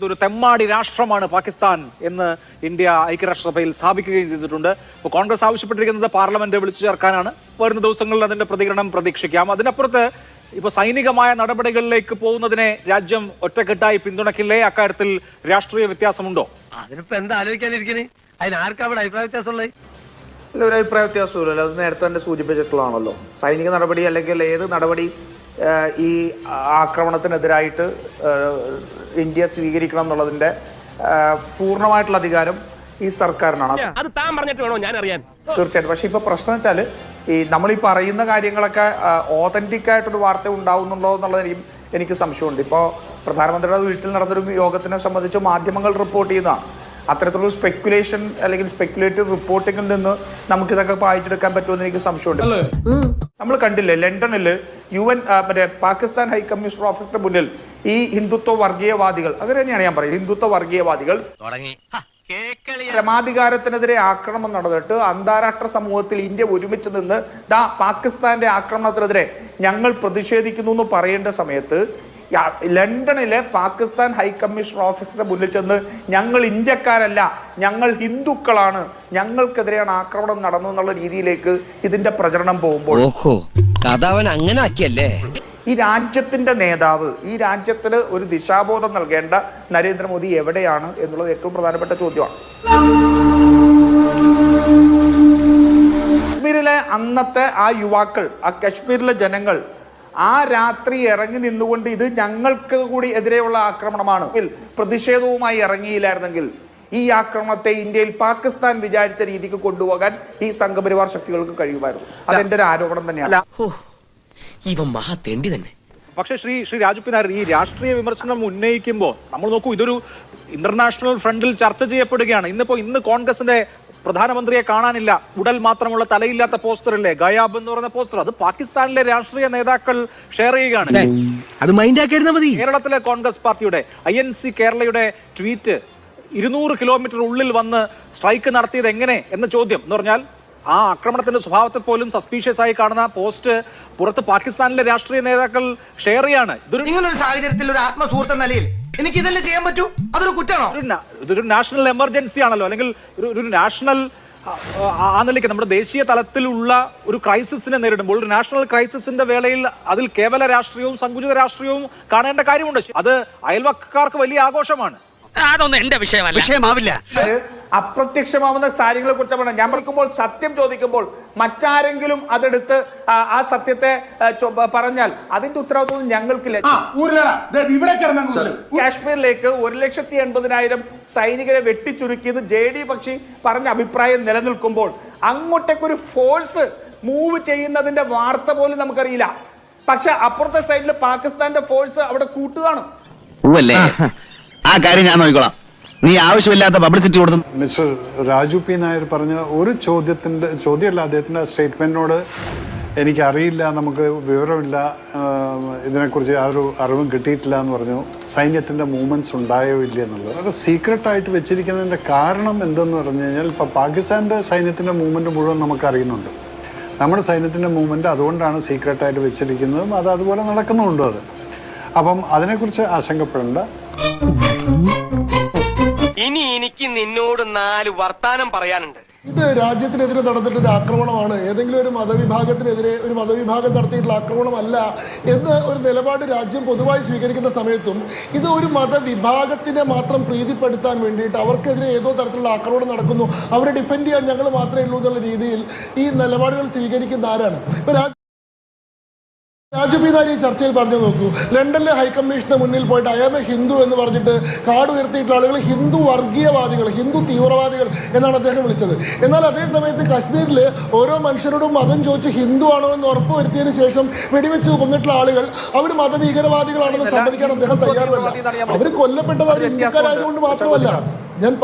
ഇതൊരു തെമ്മാടി രാഷ്ട്രമാണ് പാകിസ്ഥാൻ എന്ന് ഇന്ത്യ ഐക്യരാഷ്ട്രസഭയിൽ സ്ഥാപിക്കുകയും ചെയ്തിട്ടുണ്ട്. ഇപ്പോൾ കോൺഗ്രസ് ആവശ്യപ്പെട്ടിരിക്കുന്നത് പാർലമെന്റ് വിളിച്ചു ചേർക്കാനാണ്. വരുന്ന ദിവസങ്ങളിൽ അതിന്റെ പ്രതികരണം പ്രതീക്ഷിക്കാം. അതിനപ്പുറത്ത് ഇപ്പൊ സൈനികമായ നടപടികളിലേക്ക് പോകുന്നതിനെ രാജ്യം ഒറ്റക്കെട്ടായി പിന്തുണയ്ക്കില്ലേ? അക്കാര്യത്തിൽ രാഷ്ട്രീയ വ്യത്യാസമുണ്ടോ? അതിനിപ്പോ എന്താ ആലോചിക്കാനിരിക്കണേ? അതിന് ആർക്കാ അവിടെ അഭിപ്രായ വ്യത്യാസമുള്ളത് ഒരു അഭിപ്രായ വ്യത്യാസമില്ലല്ലോ അത് നേരത്തെ തന്നെ സൂചിപ്പിച്ചിട്ടുള്ളതാണല്ലോ. സൈനിക നടപടി അല്ലെങ്കിൽ ഏത് നടപടി ഈ ആക്രമണത്തിനെതിരായിട്ട് ഇന്ത്യ സ്വീകരിക്കണം എന്നുള്ളതിന്റെ പൂർണമായിട്ടുള്ള അധികാരം ഈ സർക്കാരിനാണ്. അത് താൻ പറഞ്ഞിട്ട് വേണോ ഞാൻ അറിയാൻ? തീർച്ചയായിട്ടും. പക്ഷെ ഇപ്പൊ പ്രശ്നം വെച്ചാൽ ഈ നമ്മൾ ഈ പറയുന്ന കാര്യങ്ങളൊക്കെ ഓതന്റിക് ആയിട്ടൊരു വാർത്ത ഉണ്ടാവുന്നുണ്ടോ എന്നുള്ളത് എനിക്ക് എനിക്ക് സംശയമുണ്ട്. ഇപ്പോൾ പ്രധാനമന്ത്രിയുടെ വീട്ടിൽ നടന്നൊരു യോഗത്തിനെ സംബന്ധിച്ച് മാധ്യമങ്ങൾ റിപ്പോർട്ട് ചെയ്യുന്നതാണ്. അത്തരത്തിലുള്ള സ്പെക്കുലേഷൻ അല്ലെങ്കിൽ സ്പെക്കുലേറ്റീവ് റിപ്പോർട്ടിംഗിൽ നിന്ന് നമുക്ക് ഇതൊക്കെ വായിച്ചെടുക്കാൻ പറ്റുമെന്ന് എനിക്ക് സംശയമുണ്ട്. നമ്മൾ കണ്ടില്ലേ ലണ്ടനിൽ യു എൻ മറ്റേ പാകിസ്ഥാൻ ഹൈ കമ്മീഷണർ ഓഫീസിന്റെ മുന്നിൽ ഈ ഹിന്ദുത്വ വർഗീയവാദികൾ അങ്ങനെ തന്നെയാണ് ഞാൻ പറയുന്നത് ഹിന്ദുത്വ വർഗീയവാദികൾ തുടങ്ങി. പരമാധികാരത്തിനെതിരെ ആക്രമണം നടന്നിട്ട് അന്താരാഷ്ട്ര സമൂഹത്തിൽ ഇന്ത്യ ഒരുമിച്ച് നിന്ന് ദാ പാകിസ്ഥാന്റെ ആക്രമണത്തിനെതിരെ ഞങ്ങൾ പ്രതിഷേധിക്കുന്നു എന്ന് പറയേണ്ട സമയത്ത് ലണ്ടനിലെ പാകിസ്ഥാൻ ഹൈ കമ്മീഷണർ ഓഫീസിന്റെ മുന്നിൽ ചെന്ന് ഞങ്ങൾ ഇന്ത്യക്കാരല്ല ഞങ്ങൾ ഹിന്ദുക്കളാണ് ഞങ്ങൾക്കെതിരെയാണ് ആക്രമണം നടന്നു എന്നുള്ള രീതിയിലേക്ക് ഇതിന്റെ പ്രചരണം പോകുമ്പോൾ ഓഹോ കഥാവൻ അങ്ങനെ ആക്കിയല്ലേ? ഈ രാജ്യത്തിന്റെ നേതാവ് ഈ രാജ്യത്തിന് ഒരു ദിശാബോധം നൽകേണ്ട നരേന്ദ്രമോദി എവിടെയാണ് എന്നുള്ളത് ഏറ്റവും പ്രധാനപ്പെട്ട ചോദ്യമാണ്. കശ്മീരിലെ അന്നത്തെ ആ യുവാക്കൾ ആ കശ്മീരിലെ ജനങ്ങൾ ആ രാത്രി ഇറങ്ങി നിന്നുകൊണ്ട് ഇത് ഞങ്ങൾക്ക് കൂടി എതിരെയുള്ള ആക്രമണമാണ്. പ്രതിഷേധവുമായി ഇറങ്ങിയില്ലായിരുന്നെങ്കിൽ ഈ ആക്രമണത്തെ ഇന്ത്യയിൽ പാകിസ്ഥാൻ വിചാരിച്ച രീതിക്ക് കൊണ്ടുപോകാൻ ഈ സംഘപരിവാർ ശക്തികൾക്ക് കഴിയുമായിരുന്നു. അതെന്റെ ഒരു ആരോപണം തന്നെയാണ്. പക്ഷെ മഹാ തെണ്ടി തന്നെ. പക്ഷേ ശ്രീ ശ്രീ രാജു പിന്നാർ ഈ രാഷ്ട്രീയ വിമർശനം ഉന്നയിക്കുമ്പോൾ നമ്മൾ നോക്കൂ ഇതൊരു ഇന്റർനാഷണൽ ഫ്രണ്ടിൽ ചർച്ച ചെയ്യപ്പെടുകയാണ്. ഇന്നിപ്പോ ഇന്ന് കോൺഗ്രസിന്റെ പ്രധാനമന്ത്രിയെ കാണാനില്ല. ഉടൽ മാത്രമുള്ള തലയില്ലാത്ത പോസ്റ്റർ അല്ലേ ഗയാബ് എന്ന് പറയുന്ന പോസ്റ്റർ. അത് പാകിസ്ഥാനിലെ രാഷ്ട്രീയ നേതാക്കൾ ഷെയർ ചെയ്യുകയാണ്. അത് മൈൻഡ് മതി. കേരളത്തിലെ Congress party I N C കേരളയുടെ ട്വീറ്റ് ഇരുന്നൂറ് കിലോമീറ്റർ ഉള്ളിൽ വന്ന് സ്ട്രൈക്ക് നടത്തിയത് എങ്ങനെ എന്ന ചോദ്യം. എന്ന് പറഞ്ഞാൽ ആ ആക്രമണത്തിന്റെ സ്വഭാവത്തെ പോലും സസ്പീഷ്യസ് ആയി കാണുന്ന പോസ്റ്റ് പുറത്ത് പാകിസ്ഥാനിലെ രാഷ്ട്രീയ നേതാക്കൾ ഷെയർ ചെയ്യാണ്. ഇതൊരു ഇങ്ങനൊരു സാഹചര്യത്തിൽ ഒരു ആത്മസുഹൃത്ത് നിലയിൽ എനിക്ക് ഇതല്ലേ ചെയ്യാൻ പറ്റൂ? അതൊരു കുറ്റമാണോ? ഇതൊരു നാഷണൽ എമർജൻസി ആണല്ലോ. അല്ലെങ്കിൽ ഒരു നാഷണൽ ആ നിലയ്ക്ക് നമ്മുടെ ദേശീയ തലത്തിലുള്ള ഒരു ക്രൈസിസിനെ നേരിടുമ്പോൾ ഒരു നാഷണൽ ക്രൈസിസിന്റെ വേളയിൽ അതിൽ കേവല രാഷ്ട്രീയവും സങ്കുചിത രാഷ്ട്രീയവും കാണേണ്ട കാര്യമുണ്ട്. അത് അയൽവക്കാർക്ക് വലിയ ആഘോഷമാണ്. അതൊന്നും എന്റെ വിഷയമല്ല. വിഷയമാവില്ല. അപ്രത്യക്ഷമാവുന്ന കാര്യങ്ങളെ കുറിച്ച് പറഞ്ഞത്. ഞാൻ പറയുമ്പോൾ സത്യം ചോദിക്കുമ്പോൾ മറ്റാരെങ്കിലും അതെടുത്ത് ആ, സത്യത്തെ പറഞ്ഞാൽ അതിന്റെ ഉത്തരവാദിത്വം ഞങ്ങൾക്കില്ല. കാശ്മീരിലേക്ക് ഒരു ലക്ഷത്തി എൺപതിനായിരം സൈനികരെ വെട്ടിച്ചുരുക്കിയത് ജെ ഡി പക്ഷി പറഞ്ഞ അഭിപ്രായം നിലനിൽക്കുമ്പോൾ അങ്ങോട്ടേക്കൊരു ഫോഴ്സ് മൂവ് ചെയ്യുന്നതിന്റെ വാർത്ത പോലും നമുക്കറിയില്ല. പക്ഷെ അപ്പുറത്തെ സൈഡിൽ പാകിസ്ഥാന്റെ ഫോഴ്സ് അവിടെ കൂട്ടുകയാണ് ആ കാര്യം ഞാൻ നോക്കിക്കോളാം. നീ ആവശ്യമില്ലാത്ത പബ്ലിസിറ്റി കൊടുത്തു. മിസ്റ്റർ രാജു പി നായർ പറഞ്ഞ ഒരു ചോദ്യത്തിന്റെ ചോദ്യമല്ല അദ്ദേഹത്തിന്റെ സ്റ്റേറ്റ്മെന്റിനോട് എനിക്കറിയില്ല നമുക്ക് വിവരമില്ല. ഇതിനെക്കുറിച്ച് ഇതിനെക്കുറിച്ച് ഒരു അറിവും കിട്ടിയിട്ടില്ല എന്ന് പറഞ്ഞു. സൈന്യത്തിന്റെ മൂവ്മെന്റ്സ് ഉണ്ടായോ ഇല്ല എന്നുള്ളത്. അത് സീക്രട്ടായിട്ട് വെച്ചിരിക്കുന്നതിന്റെ കാരണം എന്തെന്ന് പറഞ്ഞു കഴിഞ്ഞാൽ ഇപ്പോൾ പാകിസ്ഥാന്റെ സൈന്യത്തിന്റെ മൂവ്മെന്റ് മുഴുവൻ നമുക്ക് അറിയുന്നുണ്ട് നമ്മുടെ സൈന്യത്തിന്റെ മൂവ്മെന്റ് അതുകൊണ്ടാണ് സീക്രട്ടായിട്ട് വെച്ചിരിക്കുന്നതും അത് അതുപോലെ നടക്കുന്നുമുണ്ട് അത്. അപ്പം അതിനെക്കുറിച്ച് ആശങ്കപ്പെടേണ്ട. ഇനി എനിക്ക് നിന്നോട് നാല് വർത്താനം പറയാനുണ്ട്. ഇത് രാജ്യത്തിനെതിരെ നടന്നിട്ടൊരു ആക്രമണമാണ്. ഏതെങ്കിലും ഒരു മതവിഭാഗത്തിനെതിരെ ഒരു മതവിഭാഗം നടത്തിയിട്ടുള്ള ആക്രമണമല്ല എന്ന് ഒരു നിലപാട് രാജ്യം പൊതുവായി സ്വീകരിക്കുന്ന സമയത്തും ഇത് ഒരു മതവിഭാഗത്തിനെ മാത്രം പ്രീതിപ്പെടുത്താൻ വേണ്ടിയിട്ട് അവർക്കെതിരെ ഏതോ തരത്തിലുള്ള ആക്രമണം നടക്കുന്നു. അവരെ ഡിഫെൻഡ് ചെയ്യാൻ ഞങ്ങൾ മാത്രമേ ഉള്ളൂ എന്നുള്ള രീതിയിൽ ഈ നിലപാടുകൾ സ്വീകരിക്കുന്ന ആരാണ്? ഇപ്പൊ രാജ്യ ഈ ചർച്ചയിൽ പറഞ്ഞു നോക്കൂ. ലണ്ടനിലെ ഹൈക്കമ്മീഷന് മുന്നിൽ പോയിട്ട് അയാമ ഹിന്ദു എന്ന് പറഞ്ഞിട്ട് കാട് ഉയർത്തിയിട്ടുള്ള ആളുകൾ ഹിന്ദു വർഗീയവാദികൾ ഹിന്ദു തീവ്രവാദികൾ എന്നാണ് അദ്ദേഹം വിളിച്ചത്. എന്നാൽ അതേ സമയത്ത് കാശ്മീരിൽ ഓരോ മനുഷ്യരോടും മതം ചോദിച്ച് ഹിന്ദു ആണോ എന്ന് ഉറപ്പ് വരുത്തിയതിനു ശേഷം വെടിവെച്ച് കൊന്നിട്ടുള്ള ആളുകൾ അവർ മതഭീകരവാദികളാണെന്ന് സമ്മതിക്കാൻ അദ്ദേഹം ഞാൻ അവർ. കൊല്ലപ്പെട്ടത് അവർ വ്യത്യാസമുണ്ട്. മാത്രമല്ല. ഞാൻ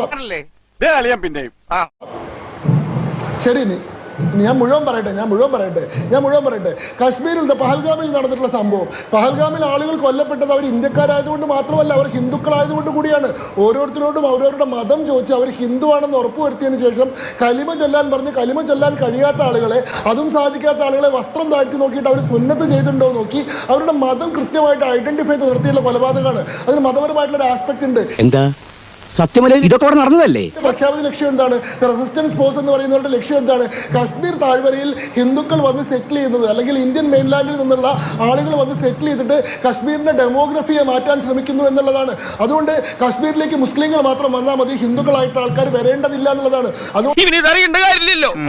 ശരി നീ. ഞാൻ മുഴുവൻ പറയട്ടെ ഞാൻ മുഴുവൻ പറയട്ടെ ഞാൻ മുഴുവൻ പറയട്ടെ. കാശ്മീരിൽ പഹൽഗാമിൽ നടന്നിട്ടുള്ള സംഭവം. പഹൽഗാമിൽ ആളുകൾ കൊല്ലപ്പെട്ടത് അവർ ഇന്ത്യക്കാരായതുകൊണ്ട് മാത്രമല്ല അവർ ഹിന്ദുക്കളായതുകൊണ്ട് കൂടിയാണ്. ഓരോരുത്തരോടും അവരവരുടെ മതം ചോദിച്ച് അവർ ഹിന്ദുവാണെന്ന് ഉറപ്പുവരുത്തിയതിന് ശേഷം കലിമ ചൊല്ലാൻ പറഞ്ഞ് കലിമ ചൊല്ലാൻ കഴിയാത്ത ആളുകളെ അതും സാധിക്കാത്ത ആളുകളെ വസ്ത്രം താഴ്ത്തി നോക്കിയിട്ട് അവർ സുന്നത്ത് ചെയ്തിട്ടുണ്ടോ നോക്കി അവരുടെ മതം കൃത്യമായിട്ട് ഐഡന്റിഫൈ നിർത്തിയുള്ള കൊലപാതകമാണ്. അതിന് മതപരമായിട്ടുള്ള ഒരു ആസ്പെക്ട് ഉണ്ട്. എന്താ? സത്യമല്ലേ ഇതൊക്കെ അവിടെ നടന്നതല്ലേ? പ്രഖ്യാപിത ലക്ഷ്യം എന്താണ്? റെസിസ്റ്റൻസ് ഫോഴ്സ് എന്ന് പറയുന്നവരുടെ ലക്ഷ്യം എന്താണ്? കാശ്മീർ താഴ്വരയിൽ ഹിന്ദുക്കൾ വന്ന് സെറ്റിൽ ചെയ്യുന്നത് അല്ലെങ്കിൽ ഇന്ത്യൻ മെയിൻലാൻഡിൽ നിന്നുള്ള ആളുകൾ വന്ന് സെറ്റിൽ ചെയ്തിട്ട് കാശ്മീരിന്റെ ഡെമോഗ്രഫിയെ മാറ്റാൻ ശ്രമിക്കുന്നു എന്നുള്ളതാണ്. അതുകൊണ്ട് കാശ്മീരിലേക്ക് മുസ്ലിങ്ങൾ മാത്രം വന്നാൽ മതി ഹിന്ദുക്കളായിട്ട് ആൾക്കാർ വരേണ്ടതില്ല എന്നുള്ളതാണ്.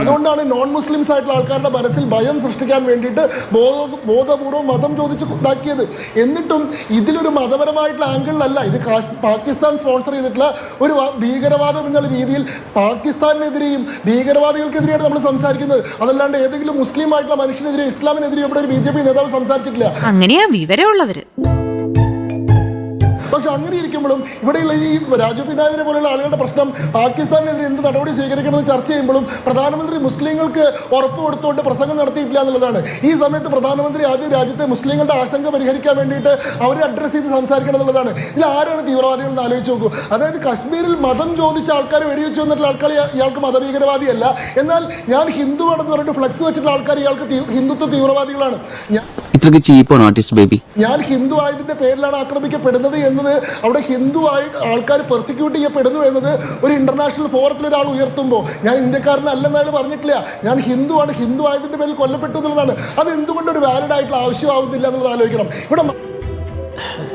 അതുകൊണ്ടാണ് നോൺ മുസ്ലിംസ് ആയിട്ടുള്ള ആൾക്കാരുടെ മനസ്സിൽ ഭയം സൃഷ്ടിക്കാൻ വേണ്ടിയിട്ട് ബോധ ബോധപൂർവം മതം ചോദിച്ച് ഇതാക്കിയത് എന്നിട്ടും ഇതിലൊരു മതപരമായിട്ടുള്ള ആംഗിളിലല്ല ഇത് പാകിസ്ഥാൻ സ്പോൺസർ ചെയ്തിട്ടുള്ള ഒരു ഭീകരവാദം എന്നുള്ള രീതിയിൽ പാകിസ്ഥാനെതിരെയും ഭീകരവാദികൾക്കെതിരെയാണ് നമ്മൾ സംസാരിക്കുന്നത്. അതല്ലാണ്ട് ഏതെങ്കിലും മുസ്ലിം ആയിട്ടുള്ള മനുഷ്യനെതിരെ ഇസ്ലാമിനെതിരെ ഇവിടെ ഒരു ബി ജെ പി നേതാവ് സംസാരിച്ചിട്ടില്ല. അങ്ങനെയാ വിവരമുള്ളവര്. പക്ഷെ അങ്ങനെ ഇരിക്കുമ്പോഴും ഇവിടെയുള്ള ഈ രാജു പിതാവിനെ പോലെയുള്ള ആളുകളുടെ പ്രശ്നം പാകിസ്ഥാനെതിരെ എന്ത് നടപടി സ്വീകരിക്കണമെന്ന് ചർച്ച ചെയ്യുമ്പോഴും പ്രധാനമന്ത്രി മുസ്ലിങ്ങൾക്ക് ഉറപ്പ് കൊടുത്തുകൊണ്ട് പ്രസംഗം നടത്തിയിട്ടില്ല എന്നുള്ളതാണ്. ഈ സമയത്ത് പ്രധാനമന്ത്രി ആദ്യം രാജ്യത്തെ മുസ്ലിങ്ങളുടെ ആശങ്ക പരിഹരിക്കാൻ വേണ്ടിയിട്ട് അവരെ അഡ്രസ്സ് ചെയ്ത് സംസാരിക്കണം എന്നുള്ളതാണ്. ഇതിൽ ആരാണ് തീവ്രവാദികൾ എന്ന് ആലോചിച്ച് നോക്കൂ. അതായത് കശ്മീരിൽ മതം ചോദിച്ച ആൾക്കാർ വെടിവെച്ചു വന്നിട്ടുള്ള ആൾക്കാർ ഇയാ- ഇയാൾക്ക് മതഭീകരവാദിയല്ല. എന്നാൽ ഞാൻ ഹിന്ദുവാണെന്ന് പറഞ്ഞിട്ട് ഫ്ലക്സ് വെച്ചിട്ടുള്ള ആൾക്കാർ ഇയാൾക്ക് ഹിന്ദുത്വ തീവ്രവാദികളാണ്. ഞാൻ ഇത്രക്ക് ചീപ്പാണ് ആർട്ടിസ്റ്റ് ബേബി ഞാൻ ഹിന്ദു ആയതിന്റെ പേരിലാണ് ആക്രമിക്കപ്പെടുന്നത് എന്നത് അവിടെ ഹിന്ദു ആയി ആൾക്കാർ പെർസിക്യൂട്ട് ചെയ്യപ്പെടുന്നു എന്നത് ഒരു ഇന്റർനാഷണൽ ഫോറത്തിൽ ഒരാൾ ഉയർത്തുമ്പോൾ ഞാൻ ഇന്ത്യക്കാരനല്ലെന്ന് അയാൾ പറഞ്ഞിട്ടില്ല. ഞാൻ ഹിന്ദുവാണ് ഹിന്ദു ആയതിന്റെ പേരിൽ കൊല്ലപ്പെട്ടു എന്നുള്ളതാണ്. അത് എന്തുകൊണ്ട് ഒരു വാലിഡ് ആയിട്ടുള്ള ആവശ്യമാവുന്നില്ല എന്നുള്ളത് ആലോചിക്കണം. ഇവിടെ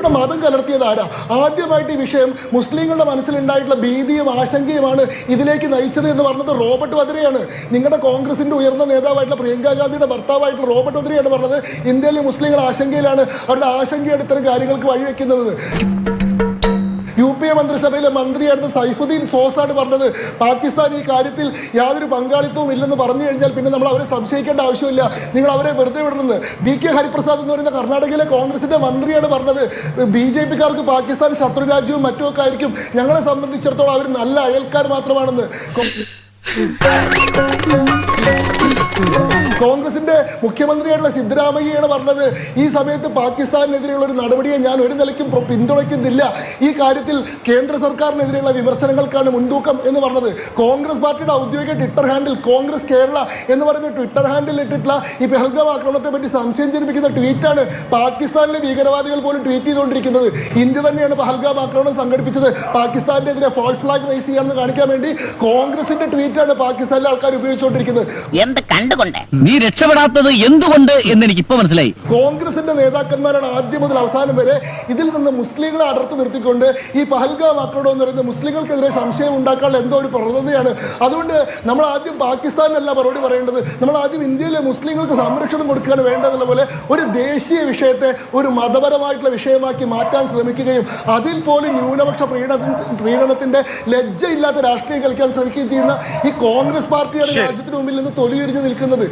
ഇവിടെ മതം കലർത്തിയത് ആരാ? ആദ്യമായിട്ട് ഈ വിഷയം മുസ്ലിങ്ങളുടെ മനസ്സിലുണ്ടായിട്ടുള്ള ഭീതിയും ആശങ്കയുമാണ് ഇതിലേക്ക് നയിച്ചത് എന്ന് പറഞ്ഞത് റോബർട്ട് വദ്രയാണ് നിങ്ങളുടെ കോൺഗ്രസിന്റെ ഉയർന്ന നേതാവായിട്ടുള്ള പ്രിയങ്ക ഗാന്ധിയുടെ ഭർത്താവായിട്ടുള്ള റോബർട്ട് വദ്രയാണ് പറഞ്ഞത്. ഇന്ത്യയിലെ മുസ്ലിങ്ങൾ ആശങ്കയിലാണ്. അവരുടെ ആശങ്കയാണ് ഇത്തരം കാര്യങ്ങൾക്ക് വഴിവെക്കുന്നത്. യു പി എ മന്ത്രിസഭയിലെ മന്ത്രിയായിരുന്ന സൈഫുദ്ദീൻ സോസാണ് പറഞ്ഞത്. പാകിസ്ഥാൻ ഈ കാര്യത്തിൽ യാതൊരു പങ്കാളിത്തവും ഇല്ലെന്ന് പറഞ്ഞു കഴിഞ്ഞാൽ പിന്നെ നമ്മൾ അവരെ സംശയിക്കേണ്ട ആവശ്യമില്ല. നിങ്ങൾ അവരെ വെറുതെ വിടണമെന്ന് ബി കെ ഹരിപ്രസാദ് എന്ന് പറയുന്ന കർണാടകയിലെ കോൺഗ്രസിന്റെ മന്ത്രിയാണ് പറഞ്ഞത്. ബി ജെ പിക്കാർക്ക് പാകിസ്ഥാൻ ശത്രു രാജ്യവും മറ്റുമൊക്കെ ആയിരിക്കും. ഞങ്ങളെ സംബന്ധിച്ചിടത്തോളം അവർ നല്ല അയൽക്കാർ മാത്രമാണെന്ന്. കോൺഗ്രസിന്റെ മുഖ്യമന്ത്രിയായിട്ടുള്ള സിദ്ധരാമയ്യാണ് പറഞ്ഞത് ഈ സമയത്ത് പാകിസ്ഥാനെതിരെയുള്ള ഒരു നടപടിയെ ഞാൻ ഒരു നിലയ്ക്കും പിന്തുണയ്ക്കുന്നില്ല. ഈ കാര്യത്തിൽ കേന്ദ്ര സർക്കാരിനെതിരെയുള്ള വിമർശനങ്ങൾക്കാണ് മുൻതൂക്കം എന്ന് പറഞ്ഞത്. കോൺഗ്രസ് പാർട്ടിയുടെ ഔദ്യോഗിക ട്വിറ്റർ ഹാൻഡിൽ കോൺഗ്രസ് കേരള എന്ന് പറയുന്ന ട്വിറ്റർ ഹാൻഡിൽ ഇട്ടിട്ടുള്ള ഈ പെഹൽഗാം ആക്രമണത്തെ പറ്റി സംശയം ജനിപ്പിക്കുന്ന ട്വീറ്റാണ് പാകിസ്ഥാനിലെ ഭീകരവാദികൾ പോലും ട്വീറ്റ് ചെയ്തുകൊണ്ടിരിക്കുന്നത്. ഇന്ത്യ തന്നെയാണ് പഹൽഗാം ആക്രമണം സംഘടിപ്പിച്ചത്. പാകിസ്ഥാനെതിരെ ഫോൾസ് ഫ്ലാഗ് റൈസ് ചെയ്യാമെന്ന് കാണിക്കാൻ വേണ്ടി കോൺഗ്രസിന്റെ ട്വീറ്റാണ് പാകിസ്ഥാനിലെ ആൾക്കാർ ഉപയോഗിച്ചുകൊണ്ടിരിക്കുന്നത്. കണ്ടുകൊണ്ട്. നീ രക്ഷപ്പെടാത്തത് എന്തുകൊണ്ട് എന്ന് എനിക്ക് ഇപ്പൊ മനസ്സിലായി. കോൺഗ്രസിന്റെ നേതാക്കന്മാരാണ് ആദ്യം മുതൽ അവസാനം വരെ ഇതിൽ നിന്ന് മുസ്ലിങ്ങളെ അടർത്തു നിർത്തിക്കൊണ്ട് ഈ പഹൽഗാം ആക്രമണം എന്ന് പറയുന്നത് മുസ്ലിങ്ങൾക്കെതിരെ സംശയം ഉണ്ടാക്കാനുള്ള എന്തോ ഒരു പ്രവണതയാണ്. അതുകൊണ്ട് നമ്മൾ ആദ്യം പാകിസ്ഥാനല്ല മറുപടി പറയേണ്ടത്. നമ്മൾ ആദ്യം ഇന്ത്യയിലെ മുസ്ലിങ്ങൾക്ക് സംരക്ഷണം കൊടുക്കുകയാണ് വേണ്ടതെന്ന പോലെ ഒരു ദേശീയ വിഷയത്തെ ഒരു മതപരമായിട്ടുള്ള വിഷയമാക്കി മാറ്റാൻ ശ്രമിക്കുകയും അതിൽ പോലും ന്യൂനപക്ഷ പ്രീണ പ്രീണനത്തിന്റെ ലജ്ജയില്ലാത്ത രാഷ്ട്രീയം കളിക്കാൻ ശ്രമിക്കുകയും ചെയ്യുന്ന ഈ കോൺഗ്രസ് പാർട്ടിയുടെ രാജ്യത്തിന് മുമ്പിൽ നിന്ന് തൊലിയുരിഞ്ഞു നിൽക്കുന്നത്.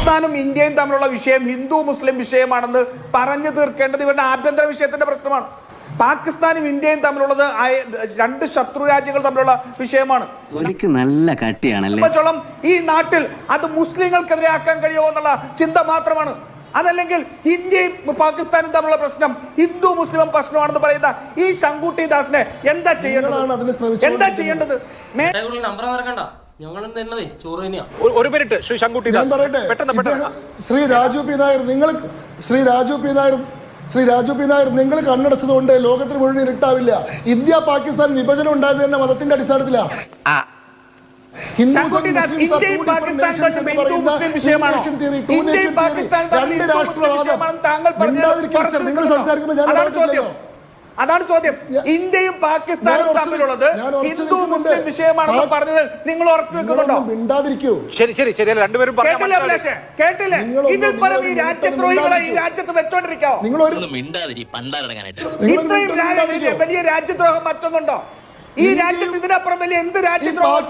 എന്നാലും ഇന്ത്യയും തമ്മിലുള്ള വിഷയം ഹിന്ദു മുസ്ലിം വിഷയമാണെന്ന് പറഞ്ഞു തീർക്കേണ്ടത് ഇവരുടെ ആഭ്യന്തര വിഷയത്തിന്റെ പ്രശ്നമാണ്. പാകിസ്ഥാനും ഇന്ത്യയും തമ്മിലുള്ളത് രണ്ട് ശത്രു രാജ്യങ്ങൾ തമ്മിലുള്ള വിഷയമാണ്. നല്ല കട്ടിയാണല്ലേ? ഈ നാട്ടിൽ അത് മുസ്ലിങ്ങൾക്കെതിരെ ആക്കാൻ കഴിയുമോ എന്നുള്ള ചിന്ത മാത്രമാണ്. അതല്ലെങ്കിൽ ഇന്ത്യയും പാകിസ്ഥാനും തമ്മിലുള്ള പ്രശ്നം ഹിന്ദു മുസ്ലിം പ്രശ്നമാണെന്ന് പറയുന്ന ഈ ശങ്കുട്ടി ദാസിനെ എന്താ ചെയ്യേണ്ടത്? എന്താ ചെയ്യേണ്ടത്? നമ്പർ മറക്കണ്ട. ഒരു- മിനിറ്റ് ശ്രീ ശങ്കുട്ടി ഞാൻ പറയട്ടെ? പെട്ടെന്ന് പെട്ടെന്ന്. ശ്രീ രാജു പി നായർ നിങ്ങൾ ശ്രീ രാജു പി നായർ ശ്രീ രാജു പി നായർ നിങ്ങൾ കണ്ണടച്ചതുകൊണ്ട് ലോകത്തിന് മുഴുവൻ ഇരുട്ടാവില്ല. ഇന്ത്യ പാകിസ്ഥാൻ വിഭജനം ഉണ്ടായത് തന്നെ മതത്തിന്റെ അടിസ്ഥാനത്തിലാണ് നിങ്ങൾ സംസാരിക്കുമ്പോൾ ഞാൻ അതാണ് ചോദ്യം. ഇന്ത്യയും പാകിസ്ഥാനും തമ്മിലുള്ളത് ഹിന്ദു മുസ്ലിം വിഷയമാണെന്ന് പറഞ്ഞത് നിങ്ങൾ ഉറച്ചു നിൽക്കുന്നുണ്ടോ? മിണ്ടാതിരിക്കൂ. ശരി ശരി ശരി. രണ്ടുപേരും കേട്ടില്ല. അഭിലാഷേ? കേട്ടില്ലേ? ഇതിൽ പരം ഈ രാജ്യദ്രോഹികളെ ഈ. രാജ്യത്ത് വെച്ചോണ്ടിരിക്കാവോ? നിങ്ങൾ ഇത്രയും വലിയ രാജ്യദ്രോഹം മറ്റൊന്നുണ്ടോ? ഈ രാജ്യത്ത് ഇതിനപ്പുറം വലിയ എന്ത് രാജ്യദ്രോഹം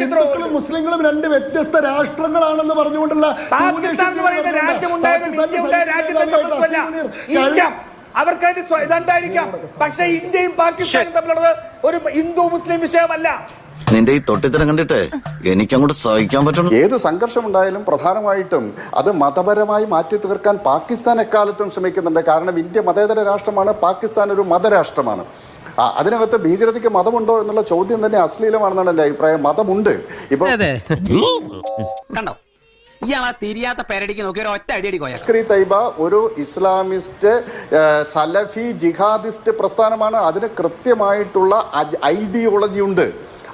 ഹിന്ദുക്കളും മുസ്ലിങ്ങളും രണ്ട് വ്യത്യസ്ത രാഷ്ട്രങ്ങളാണെന്ന് പറഞ്ഞുകൊണ്ടുള്ള പാകിസ്ഥാൻ എന്ന് പറയുന്ന രാജ്യം ഉണ്ടായത് ഇന്ത്യ ഉണ്ടായ രാജ്യത്തെ സംബന്ധിച്ചല്ല ഇന്ത്യ അവർക്ക് അതിന് ഇതുണ്ടായിരിക്കാം. പക്ഷേ ഇന്ത്യയും പാകിസ്ഥാനും തമ്മിലുള്ളത് ഒരു ഹിന്ദു മുസ്ലിം വിഷയമല്ല. നിന്റെ ഈ തൊട്ടിത്തരം കണ്ടിട്ട് എനിക്കങ്ങോട്ട് സഹിക്കാൻ പറ്റുന്നു ഏത് സംഘർഷമുണ്ടായാലും പ്രധാനമായിട്ടും അത് മതപരമായി മാറ്റി തീർക്കാൻ പാകിസ്ഥാൻ എക്കാലത്തും ശ്രമിക്കുന്നുണ്ട്. കാരണം ഇന്ത്യ മതേതര രാഷ്ട്രമാണ് പാകിസ്ഥാൻ ഒരു മതരാഷ്ട്രമാണ്. അതിനകത്ത് ഭീകരതയ്ക്ക് മതമുണ്ടോ എന്നുള്ള ചോദ്യം തന്നെ അശ്ലീലമാണെന്നാണ് എന്റെ അഭിപ്രായം. മതമുണ്ട്. ഇപ്പൊ കണ്ടോ? തൈബ ഒരു ഇസ്ലാമിസ്റ്റ് സലഫി ജിഹാദിസ്റ്റ് പ്രസ്ഥാനമാണ്. അതിന് കൃത്യമായിട്ടുള്ള ഐഡിയോളജി ഉണ്ട്.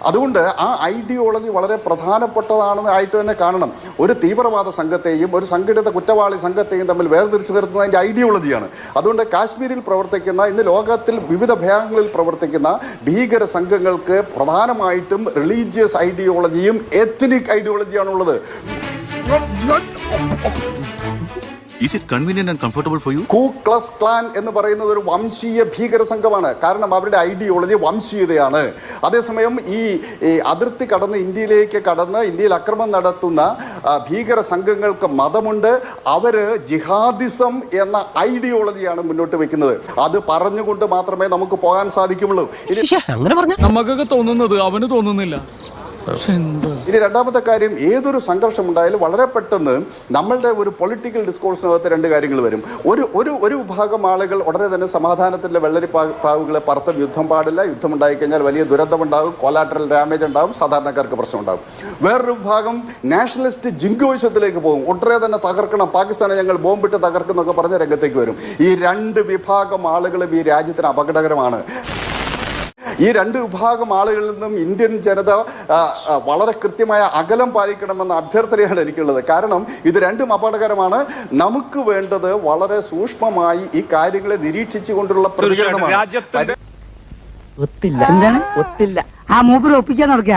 അതുകൊണ്ട് ആ ഐഡിയോളജി വളരെ പ്രധാനപ്പെട്ടതാണെന്ന് ആയിട്ട് തന്നെ കാണണം. ഒരു തീവ്രവാദ സംഘത്തെയും ഒരു സംഘടിത കുറ്റവാളി സംഘത്തെയും തമ്മിൽ വേർതിരിച്ചു നിർത്തുന്നതിന്റെ ഐഡിയോളജിയാണ് അതുകൊണ്ട് കാശ്മീരിൽ പ്രവർത്തിക്കുന്ന ഇന്ന് ലോകത്തിൽ വിവിധ ഭാഗങ്ങളിൽ പ്രവർത്തിക്കുന്ന ഭീകര സംഘങ്ങൾക്ക് പ്രധാനമായിട്ടും റിലീജിയസ് ഐഡിയോളജിയും ethnic ഐഡിയോളജിയാണുള്ളത് is it convenient and comfortable for you Ku Klux Klan എന്ന് പറയുന്നത് ഒരു വംശീയ ഭീകര സംഘമാണ്. കാരണം അവരുടെ ഐഡിയോളജി വംശീയതയാണ്. അതേസമയം ഈ അതിർത്തി കടന്ന് ഇന്ത്യയിലേക്ക് കടന്ന് ഇന്ത്യയിൽ അക്രമം നടത്തുന്ന ഭീകര സംഘങ്ങൾക്ക് മതമുണ്ട്. അവർ ജിഹാദിസം എന്ന ഐഡിയോളജിയാണ് മുന്നോട്ട് വെക്കുന്നത്. അത് പറഞ്ഞുകൊണ്ട് മാത്രമേ നമുക്ക് പോകാൻ സാധിക്കുള്ളൂ. അങ്ങനെ നമുക്കൊക്കെ തോന്നുന്നത് അവന് തോന്നുന്നില്ല. ഇനി രണ്ടാമത്തെ കാര്യം ഏതൊരു സംഘർഷം ഉണ്ടായാലും വളരെ പെട്ടെന്ന് നമ്മളുടെ ഒരു പൊളിറ്റിക്കൽ ഡിസ്കോഴ്സിനകത്ത് രണ്ട് കാര്യങ്ങൾ വരും. ഒരു ഒരു ഒരു വിഭാഗം ആളുകൾ ഉടനെ തന്നെ സമാധാനത്തിന്റെ വെള്ളരി പ്രാവുകളെ പറത്തും. യുദ്ധം പാടില്ല. യുദ്ധം ഉണ്ടായിക്കഴിഞ്ഞാൽ വലിയ ദുരന്തമുണ്ടാകും. കൊലാട്രൽ ഡാമേജ് ഉണ്ടാകും. സാധാരണക്കാർക്ക് പ്രശ്നം ഉണ്ടാകും വേറൊരു വിഭാഗം നാഷണലിസ്റ്റ് ജിങ്കോവിശത്തിലേക്ക് പോകും. ഉടനെ തന്നെ തകർക്കണം. പാകിസ്ഥാനെ ഞങ്ങൾ ബോംബിട്ട് തകർക്കും എന്നൊക്കെ പറഞ്ഞ രംഗത്തേക്ക് വരും. ഈ രണ്ട് വിഭാഗം ആളുകളും ഈ രാജ്യത്തിന് അപകടകരമാണ്. ഈ രണ്ട് വിഭാഗം ആളുകളിൽ നിന്നും ഇന്ത്യൻ ജനത വളരെ കൃത്യമായ അകലം പാലിക്കണമെന്ന അഭ്യർത്ഥനയാണ് എനിക്കുള്ളത്. കാരണം ഇത് രണ്ടും അപകടകരമാണ്. നമുക്ക് വേണ്ടത് വളരെ സൂക്ഷ്മമായി ഈ കാര്യങ്ങളെ നിരീക്ഷിച്ചു കൊണ്ടുള്ള പ്രതികരണമാണ്. ഒത്തില്ല. എന്താണ്? ഒത്തില്ല. ആ മൂപ്പര് ഒപ്പിക്കാൻ നടക്കുക